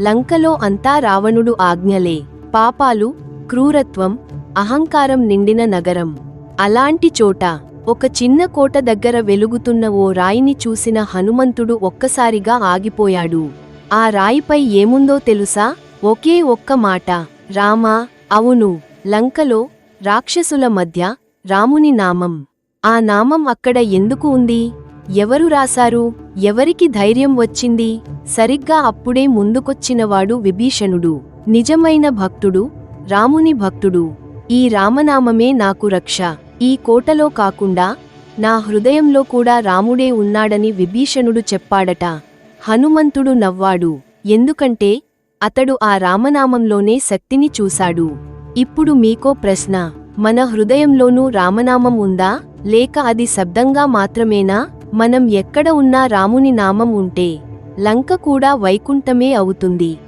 లంకలో అంతా రావణుడు ఆజ్ఞలే. పాపాలు క్రూరత్వం అహంకారం నిండిన నగరం. అలాంటి చోట ఒక చిన్న కోట దగ్గర వెలుగుతున్న ఓ రాయిని చూసిన హనుమంతుడు ఒక్కసారిగా ఆగిపోయాడు. ఆ రాయిపై ఏముందో తెలుసా? ఒకే ఒక్క మాట. రామా అవును. లంకలో రాక్షసుల మధ్య రాముని నామం. ఆ నామం అక్కడ ఎందుకు ఉంది? ఎవరు రాశారు? ఎవరికి ధైర్యం వచ్చింది? సరిగ్గా అప్పుడే ముందుకొచ్చినవాడు విభీషణుడు. నిజమైన భక్తుడు రాముని భక్తుడు. ఈ రామనామమే నాకు రక్ష. ఈ కోటలో కాకుండా నా హృదయంలో కూడా రాముడే ఉన్నాడని విభీషణుడు చెప్పాడట. హనుమంతుడు నవ్వాడు. ఎందుకంటే అతడు ఆ రామనామంలోనే శక్తిని చూశాడు. ఇప్పుడు మీకో ప్రశ్న. మన హృదయంలోనూ రామనామం ఉందా? లేక అది శబ్దంగా మాత్రమేనా? మనం ఎక్కడ ఉన్నా రాముని నామం ఉంటే లంక కూడా వైకుంఠమే అవుతుంది.